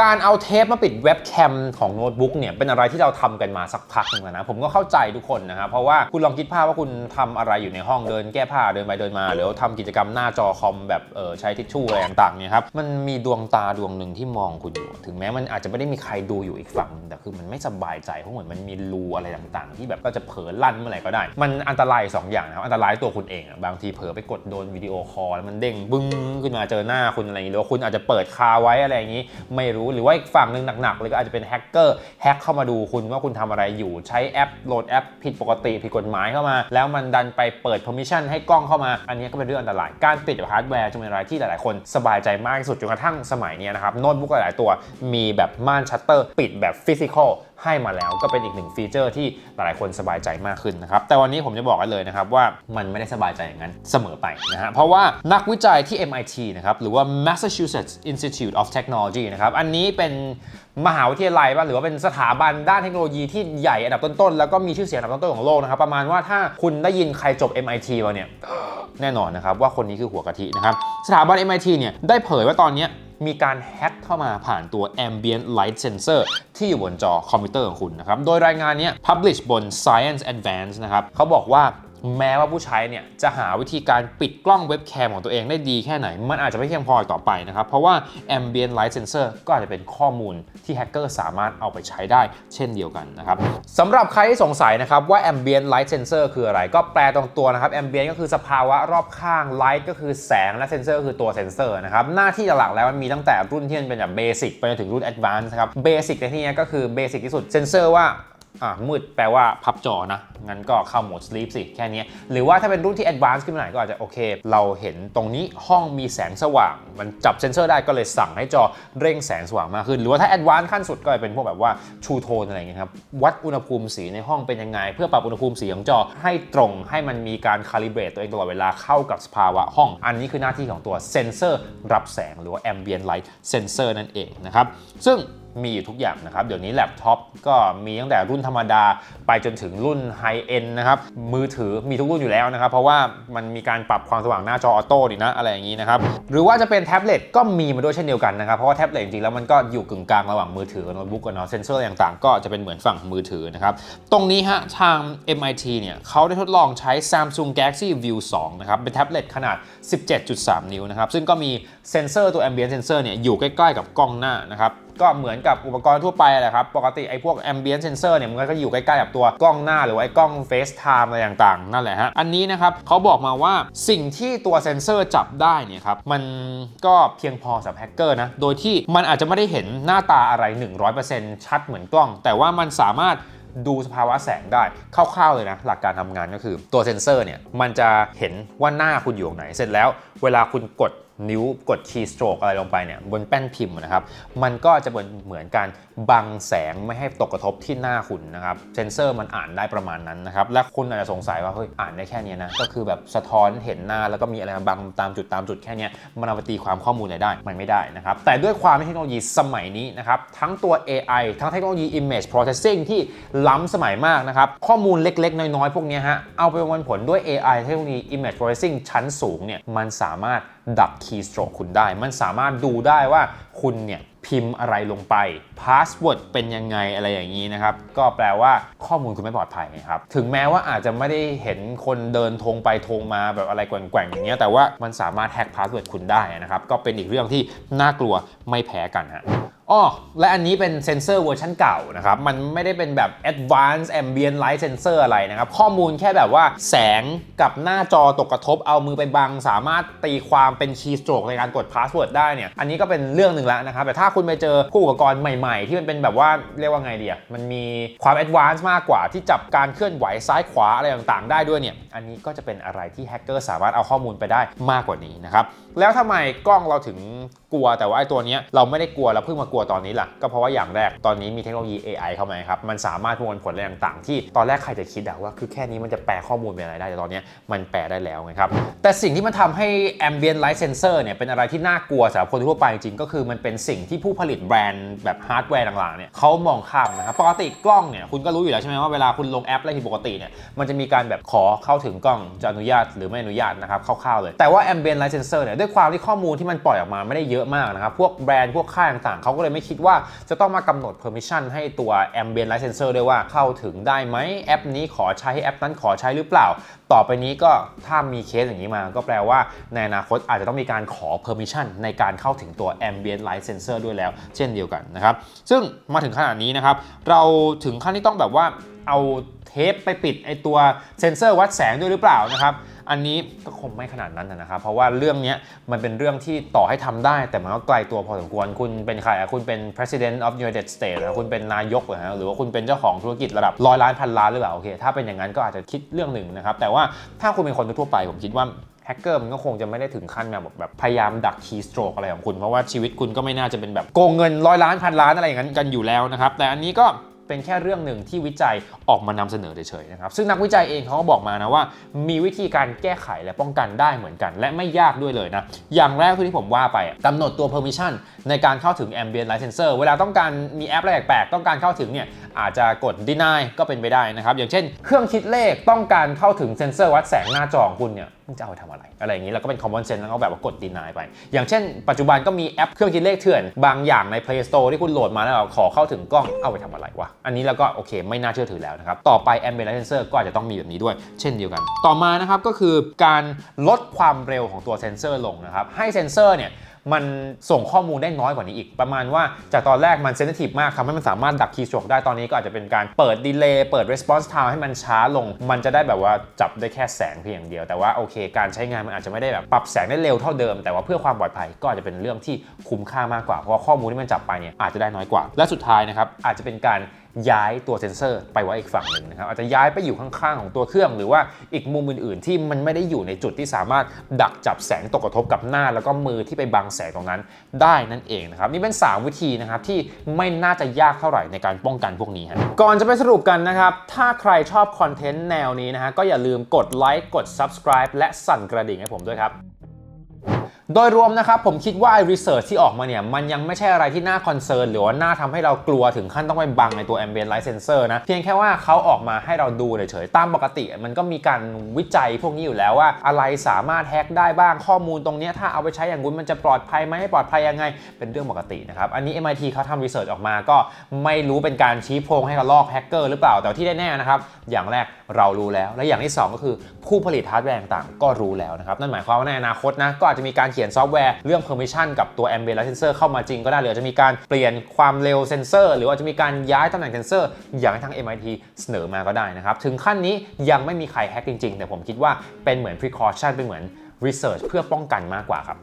การเอาเทปมาปิดเว็บแคมของโน้ตบุ๊กเนี่ยเป็นอะไรที่เราทำกันมาสักพักหนึงแล้วนะผมก็เข้าใจทุกคนนะครับเพราะว่าคุณลองคิดภาพว่าคุณทำอะไรอยู่ในห้องเดิน แก้ผ้าเดินไปเดินมาหรือว่าทำกิจกรรมหน้าจอคอมแบบเออใช้ทิชชู่อะไรต่างๆเนี่ยครับมันมีดวงตาดวงหนึ่งที่มองคุณอยู่ ถึงแม้มันอาจจะไม่ได้มีใครดูอยู่อีกฝั่งหนึ่งแต่คือมันไม่สบายใจเพราะเหมือนมันมีรูอะไรต่างๆ ที่แบบก็จะเผลอลั่นเมื่อไหร่ก็ได้ มันอันตรายสองอย่างนะครับอันตรายตัวคุณเองอะบางทีเผลอไปกดโดนวิดีโอคอลมันเด้งบึ้งขึ้นมาเจอหน้าคุณอะไรอย่างนี้หรือว่าคุณอาจจะเปิดคาไว้อะไรอย่างนี้ไม่รู้หรือว่าอีกฝั่งหนึ่งหนักๆเลยก็อาจจะเป็นแฮกเกอร์แฮกเข้ามาดูคุณว่าคุณทำอะไรอยู่ใช้แอปโหลดแอปผิดปกติผิดกฎหมายเข้ามา แล้วมันดันไปเปิด permission ให้กล้องเข้ามา อันนี้ก็เป็นเรื่องอันตราย การปิดฮาร์ดแวร์จะเป็นอะไรที่หลายๆคนสบายใจมากที่สุดจนกระทั่งสมัยนี้นะครับโน้ตบุ๊กหลายๆตัวมีแบบม่านชัตเตอร์ปิดแบบฟิสิกอล ให้มาแล้วก็เป็นอีกหนึ่งฟีเจอร์ที่หลายคนสบายใจมากขึ้นนะครับแต่วันนี้ผมจะบอกกันเลยนะครับว่ามันไม่ได้สบายใจอย่างนั้นเสมอไปนะฮะเพราะว่านักวิจัยที่ MIT นะครับหรือว่า Massachusetts Institute of Technology นะครับอันนี้เป็นมหาวิทยาลัยป่ะหรือว่าเป็นสถาบันด้านเทคโนโลยีที่ใหญ่อันดับต้นๆ แล้วก็มีชื่อเสียงอันดับต้นๆ ของโลกนะครับ ประมาณว่าถ้าคุณได้ยินใครจบ MIT มาเนี่ยแน่นอนนะครับว่าคนนี้คือหัวกะทินะครับ สถาบัน MIT เนี่ยได้เผยว่าตอนเนี้ย มีการแฮ็กเข้ามาผ่านตัว ambient light sensor ที่อยู่บนจอคอมพิวเตอร์ของคุณนะครับ โดยรายงานนี้ publish บน Science Advance นะครับเขาบอกว่า แม้ว่าผู้ใช้เนี่ยจะหาวิธีการปิดกล้องเว็บแคมของตัวเองได้ดีแค่ไหน มันอาจจะไม่เพียงพออีกต่อไปนะครับ เพราะว่า ambient light sensor ก็อาจจะเป็นข้อมูลที่แฮกเกอร์สามารถเอาไปใช้ได้เช่นเดียวกันนะครับสำหรับใครที่สงสัยนะครับว่า ambient light sensor คืออะไร ก็แปลตรงตัวนะครับ ambient ก็คือสภาวะรอบข้าง light ก็คือแสงและ sensor ก็คือตัว sensor นะครับหน้าที่หลักแล้วมันมีตั้งแต่รุ่นที่มันเป็นแบบเบสิกไปจนถึงรุ่น advanced นะครับเบสิกในที่นี้ก็คือเบสิกที่สุด sensor ว่า อะมืดแปลว่าพับจอนะ งั้นก็เข้าโหมด sleep สิแค่นี้ หรือว่าถ้าเป็นรุ่นที่ advanced ขึ้นมาหน่อยก็อาจจะโอเค เราเห็นตรงนี้ห้องมีแสงสว่าง มันจับเซนเซอร์ได้ก็เลยสั่งให้จอเร่งแสงสว่างมากขึ้น หรือว่าถ้า advanced ขั้นสุดก็จะเป็นพวกแบบว่า true tone อะไรเงี้ยครับ วัดอุณหภูมิสีในห้องเป็นยังไง เพื่อปรับอุณหภูมิสีของจอให้ตรงให้มันมีการ calibrate ตัวเองตลอดเวลาเข้ากับสภาวะห้อง อันนี้คือหน้าที่ของตัวเซนเซอร์รับแสงหรือว่า ambient light sensor นั่นเองนะครับซึ่ง มีอยู่ทุกอย่างนะครับ เดี๋ยวนี้แล็ปท็อปก็มีตั้งแต่รุ่นธรรมดาไปจนถึงรุ่นไฮเอ็นนะครับ มือถือมีทุกรุ่นอยู่แล้วนะครับ เพราะว่ามันมีการปรับความสว่างหน้าจอออโต้ดีนะอะไรอย่างนี้นะครับ หรือว่าจะเป็นแท็บเล็ตก็มีมาด้วยเช่นเดียวกันนะครับ เพราะว่าแท็บเล็ตจริงๆแล้วมันก็อยู่กึ่งกลางระหว่างมือถือกับโน้ตบุ๊กกันเนาะเซนเซอร์ต่างๆ ก็จะเป็นเหมือนฝั่งมือถือนะครับตรงนี้ฮะทาง MIT เนี่ยเขาได้ทดลองใช้ Samsung Galaxy View 2นะครับเป็นแท็บเล็ตขนาด 17.3 นิ้วนะครับซึ่งก็มีเซนเซอร์ตัว ambient sensor เนี่ยอยู่ใกล้ๆกับกล้องหน้านะครับก็เหมือนกับอุปกรณ์ทั่วไปแหละครับ ปกติไอ้พวก ambient sensor เนี่ยมันก็อยู่ใกล้ๆกับตัวกล้องหน้าหรือว่าไอ้กล้อง FaceTime อะไรต่างๆ นั่นแหละฮะ อันนี้นะครับเขาบอกมาว่าสิ่งที่ตัวเซนเซอร์จับได้เนี่ยครับ มันก็เพียงพอสำหรับแฮกเกอร์นะ โดยที่มันอาจจะไม่ได้เห็นหน้าตาอะไร 100%ชัดเหมือนกล้อง แต่ว่ามันสามารถดูสภาวะแสงได้คร่าวๆเลยนะ หลักการทำงานก็คือตัวเซ็นเซอร์เนี่ยมันจะเห็นว่าหน้าคุณอยู่ตรงไหน เสร็จแล้วเวลาคุณกด นิ้วกดคีย์สโตรกอะไรลงไปเนี่ยบนแป้นพิมพ์นะครับ มันก็จะเหมือนเหมือนการบังแสงไม่ให้ตกกระทบที่หน้าคุณนะครับ เซนเซอร์มันอ่านได้ประมาณนั้นนะครับ และคุณอาจจะสงสัยว่าเฮ้ยอ่านได้แค่นี้นะ ก็คือแบบสะท้อนเห็นหน้าแล้วก็มีอะไรมาบังตามจุดตามจุดแค่นี้มันเอาไปตีความข้อมูลอะไรได้มันไม่ได้นะครับ แต่ด้วยความเทคโนโลยีสมัยนี้นะครับทั้งตัว AI ทั้งเทคโนโลยี Image Processing ที่ล้ำสมัยมากนะครับข้อมูลเล็ก ๆ น้อยๆพวกนี้ฮะเอาไปประมวลผลด้วย AI เทคโนโลยี Image Processing ชั้นสูงเนี่ยมันสามารถดับคีย์สโตรกคุณได้ มันสามารถดูได้ว่าคุณเนี่ยพิมพ์อะไรลงไปพาสเวิร์ดเป็นยังไงอะไรอย่างนี้นะครับ ก็แปลว่าข้อมูลคุณไม่ปลอดภัยนะครับ ถึงแม้ว่าอาจจะไม่ได้เห็นคนเดินทงไปทงมาแบบอะไรแกว่งๆอย่างเงี้ยแต่ว่ามันสามารถแฮกพาสเวิร์ดคุณได้นะครับ ก็เป็นอีกเรื่องที่น่ากลัวไม่แพ้กันฮะ อ๋อและอันนี้เป็นเซนเซอร์เวอร์ชันเก่านะครับ มันไม่ได้เป็นแบบ Advanced Ambient Light Sensor อะไรนะครับ ข้อมูลแค่แบบว่าแสงกับหน้าจอตกกระทบเอามือไปบัง สามารถตีความเป็น key stroke ในการกด password ได้เนี่ย อันนี้ก็เป็นเรื่องหนึ่งแล้วนะครับ แต่ถ้าคุณไปเจอผู้อุปกรณ์ใหม่ๆ ที่มันเป็นแบบว่าเรียกว่าไงเดีอะมันมีความ Advanced มากกว่าที่จับการเคลื่อนไหวซ้ายขวาอะไรต่างๆ ได้ด้วยเนี่ย อันนี้ก็จะเป็นอะไรที่แฮกเกอร์สามารถเอาข้อมูลไปได้มากกว่านี้นะครับ แล้วทำไมกล้องเราถึง กลัวแต่ว่าไอ้ตัวนี้เราไม่ได้กลัวเราเพิ่งมากลัวตอนนี้แหละก็เพราะว่าอย่างแรกตอนนี้มีเทคโนโลยี AI เข้ามาครับมันสามารถประมวลผลอะไรต่างๆ ที่ตอนแรกใครจะคิดอะว่าคือแค่นี้มันจะแปลข้อมูลเป็นอะไรได้แต่ตอนนี้มันแปลได้แล้วไงครับแต่สิ่งที่มันทำให้ ambient light sensor เนี่ยเป็นอะไรที่น่ากลัวสำหรับคนทั่วไปจริงๆก็คือมันเป็นสิ่งที่ผู้ผลิตแบรนด์แบบฮาร์ดแวร์ต่างๆเนี่ยเขามองข้ามนะครับปกติกล้องเนี่ยคุณก็รู้อยู่แล้วใช่ไหมว่าเวลาคุณลงแอปอะไรผิดปกติเนี่ยมันจะมีการแบบขอเข้าถึงกล้องจะอนุญาตหรือไม่อนุญาตนะครับคร่าวๆเลยแต่ว่า ambient light sensor เนี่ยด้วยความที่ข้อมูลที่มันปล่อยออกมาไม่ได้เยอะอะมากนะครับ พวกแบรนด์พวกค่ายต่างๆ เขาก็เลยไม่คิดว่าจะต้องมากำหนด permission ให้ตัว ambient light sensor ด้วยว่าเข้าถึงได้ไหมแอปนี้ขอใช้แอปนั้นขอใช้หรือเปล่า ต่อไปนี้ก็ถ้ามีเคสอย่างนี้มา ก็แปลว่าในอนาคตอาจจะต้องมีการขอ permission ในการเข้าถึงตัว ambient light sensor ด้วยแล้ว เช่นเดียวกันนะครับ ซึ่งมาถึงขนาดนี้นะครับ เราถึงขั้นที่ต้องแบบว่าเอาเทปไปปิดไอตัวเซนเซอร์วัดแสงด้วยหรือเปล่านะครับ อันนี้ก็คงไม่ขนาดนั้นนะครับ เพราะว่าเรื่องนี้มันเป็นเรื่องที่ต่อให้ทำได้ แต่มันก็ไกลตัวพอสมควร คุณเป็นใครอะคุณเป็น president of United States นะคุณเป็นนายกหรือหรือว่าคุณเป็นเจ้าของธุรกิจระดับร้อยล้านพันล้านหรือเปล่าโอเคถ้าเป็นอย่างนั้นก็อาจจะคิดเรื่องหนึ่งนะครับแต่ว่าถ้าคุณเป็นคนทั่วไปผมคิดว่าแฮกเกอร์มันก็คงจะไม่ได้ถึงขั้นแบบแบบพยายามดักคีย์สโตรกอะไรของคุณ เพราะว่าชีวิตคุณก็ไม่น่าจะเป็นแบบโกงเงินร้อยล้านพันล้านอะไรอย่างนั้นกันอยู่แล้วนะครับแต่อันนี้ก็ เป็นแค่เรื่องหนึ่งที่วิจัยออกมานำเสนอเฉยๆนะครับซึ่งนักวิจัยเองเขาก็บอกมานะว่า มีวิธีการแก้ไขและป้องกันได้เหมือนกัน และไม่ยากด้วยเลยนะอย่างแรกที่ผมว่าไปอะกำหนดตัว permission ในการเข้าถึง ambient light sensor เวลาต้องการมีแอปอะไรแปลกๆต้องการเข้าถึงเนี่ยอาจจะกด deny ก็เป็นไปได้นะครับอย่างเช่น เครื่องคิดเลขต้องการเข้าถึงเซนเซอร์วัดแสงหน้าจอของคุณเนี่ย จะเอาไปทำอะไร อะไรอย่างนี้แล้วก็เป็น common sense แล้วก็แบบว่ากดดีนายไป อย่างเช่น ปัจจุบันก็มีแอปเครื่องคิดเลขเถื่อน บางอย่างใน Play Store ที่คุณโหลดมาแล้วขอเข้าถึงกล้องเอาไปทำอะไรวะ อันนี้แล้วก็โอเคไม่น่าเชื่อถือแล้วนะครับ ต่อไป ambient light sensor ก็อาจจะต้องมีแบบนี้ด้วย เช่นเดียวกัน ต่อมานะครับก็คือการลดความเร็วของตัวเซนเซอร์ลงนะครับให้เซนเซอร์เนี่ย มันส่งข้อมูลได้น้อยกว่านี้อีก ประมาณว่าจากตอนแรกมันเซนซิทีฟมากทำให้มันสามารถดักคีย์สโตรกได้ตอนนี้ก็อาจจะเป็นการเปิดดีเลย์เปิด response time ให้มันช้าลง มันจะได้แบบว่าจับได้แค่แสงเพียงอย่างเดียว แต่ว่าโอเค การใช้งานมันอาจจะไม่ได้แบบปรับแสงได้เร็วเท่าเดิม แต่ว่าเพื่อความปลอดภัยก็อาจจะเป็นเรื่องที่คุ้มค่ามากกว่าเพราะข้อมูลที่มันจับไปเนี่ยอาจจะได้น้อยกว่า และสุดท้ายนะครับอาจจะเป็นการ ย้ายตัวเซนเซอร์ไปไว้อีกฝั่งหนึ่งนะครับอาจจะย้ายไปอยู่ข้างๆของตัวเครื่อง หรือว่าอีกมุมอื่นๆ ที่มันไม่ได้อยู่ในจุดที่สามารถดักจับแสงตกกระทบกับหน้า แล้วก็มือที่ไปบังแสงตรงนั้นได้นั่นเองนะครับนี่เป็น 3 วิธีนะครับที่ไม่น่าจะยากเท่าไหร่ในการป้องกันพวกนี้ฮะก่อนจะไปสรุปกันนะครับถ้าใครชอบคอนเทนต์แนวนี้นะฮะก็อย่าลืมกดไลค์กด subscribe และสั่นกระดิ่งให้ผมด้วยครับ โดยรวมนะครับผมคิดว่าไอ้ research ที่ออกมาเนี่ยมันยังไม่ใช่อะไรที่น่าคอนเซิร์นหรือว่าน่าทำให้เรากลัวถึงขั้นต้องไปบังในตัว ambient light sensor นะ เพียงแค่ว่าเขาออกมาให้เราดูเฉยๆตามปกติ มันก็มีการวิจัยพวกนี้อยู่แล้วว่า อะไรสามารถแฮ็กได้บ้างข้อมูลตรงเนี้ยถ้าเอาไปใช้อย่างนู้นมันจะปลอดภัยไหมปลอดภัยยังไง เป็นเรื่องปกตินะครับอันนี้ MIT เขาทำ research ออกมาก็ไม่รู้เป็นการชี้โพงให้กับลอกแฮกเกอร์หรือเปล่าแต่ที่แน่ๆนะครับอย่างแรกเรารู้แล้ว และอย่างที่สองก็คือผู้ผลิตฮาร์ดแวร์ต่างๆก็รู้แล้วนะครับนั่นหมายความว่าในอนาคตนะก็อาจจะมีการเขียนซอฟต์แวร์เรื่อง permission กับตัว ambient light sensor เข้ามาจริงก็ได้หรืออาจจะมีการเปลี่ยนความเร็วเซนเซอร์ หรือว่าจะมีการย้ายตำแหน่งเซนเซอร์ อย่างที่ทาง MIT เสนอมาก็ได้นะครับ ถึงขั้นนี้ยังไม่มีใครแฮกจริงๆ แต่ผมคิดว่าเป็นเหมือน precaution เป็นเหมือน research เพื่อป้องกันมากกว่าครับ